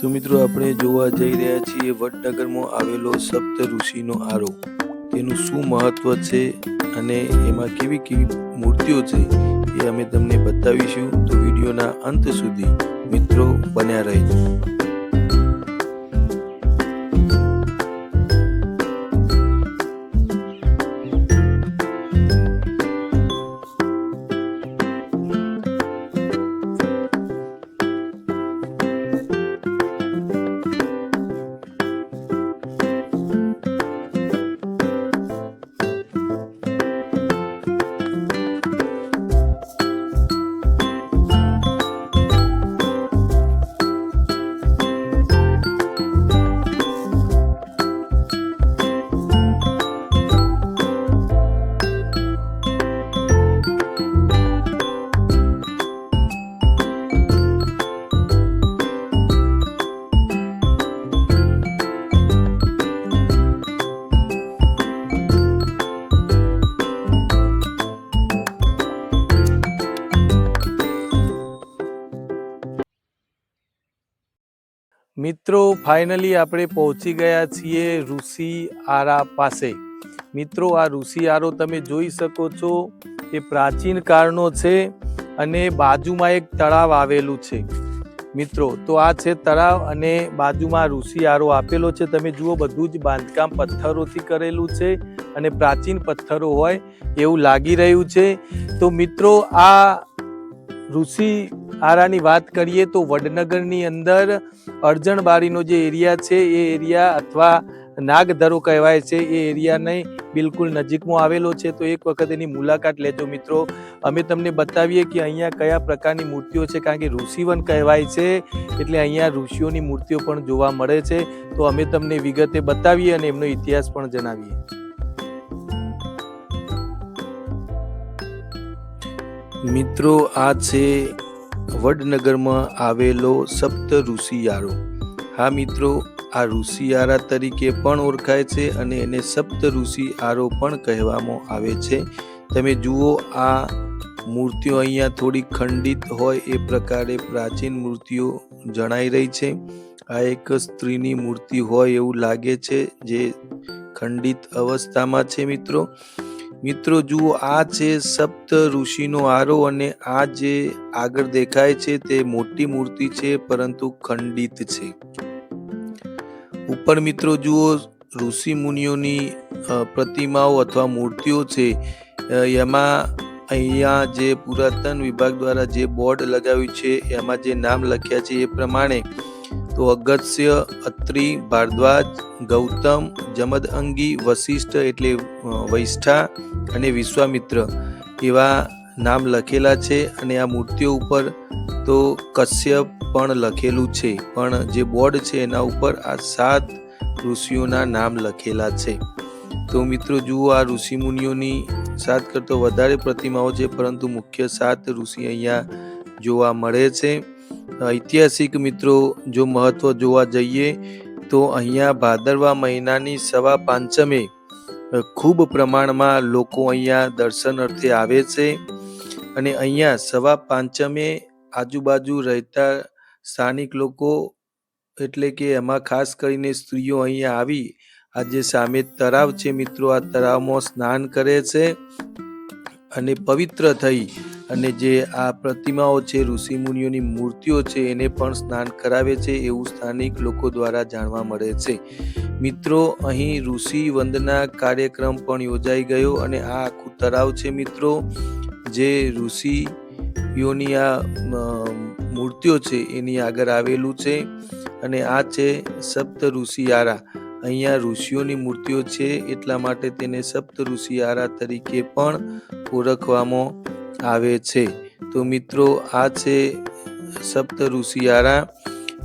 તો મિત્રો આપણે જોવા જઈ રહ્યા છીએ વડનગરમાં આવેલો સપ્ત ઋષિનો આરો. તેનું શું મહત્વ છે અને એમાં કેવી કેવી મૂર્તિઓ છે એ અમે તમને બતાવીશું તો વિડીયોના અંત સુધી મિત્રો બન્યા રહેજો. મિત્રો ફાઇનલી આપણે પહોંચી ગયા છીએ ઋષિ આરા પાસે. મિત્રો, આ ઋષિ આરો તમે જોઈ શકો છો એ પ્રાચીન કાળનો છે અને બાજુમાં એક તળાવ આવેલું છે. મિત્રો, તો આ છે તળાવ અને બાજુમાં ઋષિ આરો આપેલો છે. તમે જુઓ, બધું જ બાંધકામ પથ્થરોથી કરેલું છે અને પ્રાચીન પથ્થરો હોય એવું લાગી રહ્યું છે. તો મિત્રો, આ ઋષિ આરાની વાત કરીએ તો વડનગરની અંદર અરજણબારીનો જે એરિયા છે, એ એરિયા અથવા નાગધરો કહેવાય છે, એ એરિયાને બિલકુલ નજીકમાં આવેલો છે. તો એક વખત એની મુલાકાત લેજો મિત્રો. અમે તમને બતાવીએ કે અહીંયા કયા પ્રકારની મૂર્તિઓ છે, કારણ કે ઋષિવન કહેવાય છે, એટલે અહીંયા ઋષિઓની મૂર્તિઓ પણ જોવા મળે છે. તો અમે તમને વિગતે બતાવીએ અને એમનો ઇતિહાસ પણ જણાવીએ. મિત્રો, આ છે વડનગરમાં આવેલો સપ્ત ઋષિયારો. હા મિત્રો, આ ઋષિયારા તરીકે પણ ઓળખાય છે અને એને સપ્ત ઋષિયારો પણ કહેવામાં આવે છે. તમે જુઓ, આ મૂર્તિઓ અહીંયા થોડી ખંડિત હોય એ પ્રકારે પ્રાચીન મૂર્તિઓ જણાઈ રહી છે. આ એક સ્ત્રીની મૂર્તિ હોય એવું લાગે છે જે ખંડિત અવસ્થામાં છે મિત્રો. મિત્રો, જુઓ, આ છે સપ્ત ઋષિનો આરો અને આ જે આગળ દેખાય છે તે મોટી મૂર્તિ છે, પરંતુ ખંડિત છે. ઉપર મિત્રો, જુઓ, ઋષિ મુનિઓની પ્રતિમાઓ અથવા મૂર્તિઓ છે. એમાં અહીંયા જે પુરાતન વિભાગ દ્વારા જે બોર્ડ લગાવ્યું છે, એમાં જે નામ લખ્યા છે એ પ્રમાણે તો અગસ્ત્ય અત્રિ ભારદ્વાજ, ગૌતમ જમદઅંગી વશિષ્ઠ એટલે વૈષ્ઠા અને વિશ્વામિત્ર. એવા નામ લખેલા છે અને આ મૂર્તિઓ ઉપર તો કશ્યપ પણ લખેલું છે. પણ જે બોર્ડ છે એના ઉપર આ સાત ઋષિઓના નામ લખેલા છે. તો મિત્રો જુઓ આ ઋષિમુનિઓની સાત કરતો વધારે પ્રતિમાઓ છે, પરંતુ મુખ્ય સાત ઋષિ અહીંયા જોવા મળે છે. ઐતિહાસિક મિત્રો, જો મહત્વ જોવા જઈએ, તો અહીંયા ભાદરવા મહિનાની સવા પાંચમે ખૂબ પ્રમાણમાં લોકો અહીંયા દર્શન અર્થે આવે છે. અને અહીંયા સવા પાંચમે આજુબાજુ રહેતા સ્થાનિક લોકો, એટલે કે એમાં ખાસ કરીને સ્ત્રીઓ અહીંયા આવી, આજે સામે તળાવ છે મિત્રો, આ તળાવમાં સ્નાન કરે છે. અને પવિત્ર થઈ અને જે આ પ્રતિમાઓ છે, ઋષિ મુનિઓની મૂર્તિઓ છે, એને પણ સ્નાન કરાવે છે એવું સ્થાનિક લોકો દ્વારા જાણવા મળે છે. મિત્રો, અહીં ઋષિ વંદના કાર્યક્રમ પણ યોજાઈ ગયો અને આ આખું તળાવ છે મિત્રો, જે ઋષિઓની આ મૂર્તિઓ છે એની આગળ આવેલું છે અને આ છે સપ્ત ઋષિયારા અહીંયા ઋષિઓની મૂર્તિઓ છે એટલા માટે તેને સપ્ત ઋષિયારા તરીકે પણ ઓળખવામાં આવે છે. તો મિત્રો, આ છે સપ્ત ઋષિયારા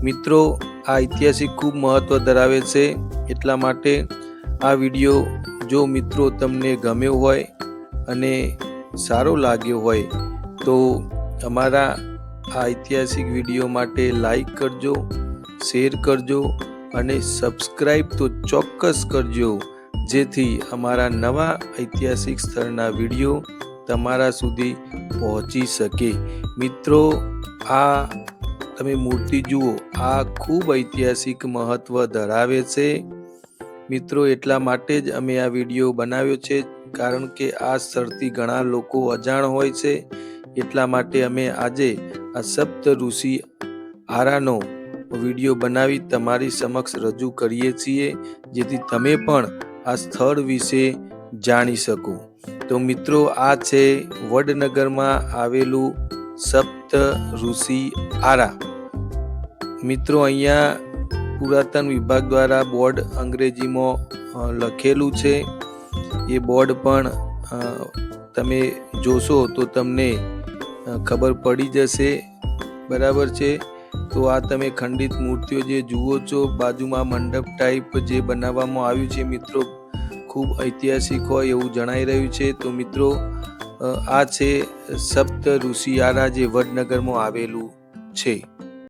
મિત્રો, આ ઐતિહાસિક ખૂબ મહત્વ ધરાવે છે. એટલા માટે આ વીડિયો જો મિત્રો તમને ગમ્યો હોય અને સારો લાગ્યો હોય, તો અમારા આ ઐતિહાસિક વીડિયો માટે લાઈક કરજો, શેર કરજો અને સબસ્ક્રાઈબ તો ચોક્કસ કરજો. જેથી અમારા નવા ઐતિહાસિક સ્થળના વીડિયો તમારા સુધી પહોંચી શકે. મિત્રો, આ તમે મૂર્તિ જુઓ, આ ખૂબ ઐતિહાસિક મહત્વ ધરાવે છે. મિત્રો, એટલા માટે જ અમે આ વીડિયો બનાવ્યો છે, કારણ કે આ સ્થળથી ઘણા લોકો અજાણ હોય છે. એટલા માટે અમે આજે આ સપ્ત ઋષિ આરાનો વીડિયો બનાવી તમારી સમક્ષ રજૂ કરીએ છીએ, જેથી તમે પણ આ સ્થળ વિશે જાણી શકો. તો મિત્રો, આ છે વડનગરમાં આવેલું સપ્ત ઋષિ આરા. મિત્રો, અહીંયા પુરાતન વિભાગ દ્વારા બોર્ડ અંગ્રેજીમાં લખેલું છે. એ બોર્ડ પણ તમે જોશો તો તમને ખબર પડી જશે. બરાબર છે? તો આ તમે ખંડિત મૂર્તિઓ જે જુઓ છો, બાજુમાં મંડપ ટાઈપ જે બનાવવામાં આવ્યું છે મિત્રો, ખૂબ ઐતિહાસિક હોય એવું જણાઈ રહ્યું છે. તો મિત્રો આ છે સપ્ત ઋષિયારા જે વડનગરમાં આવેલું છે.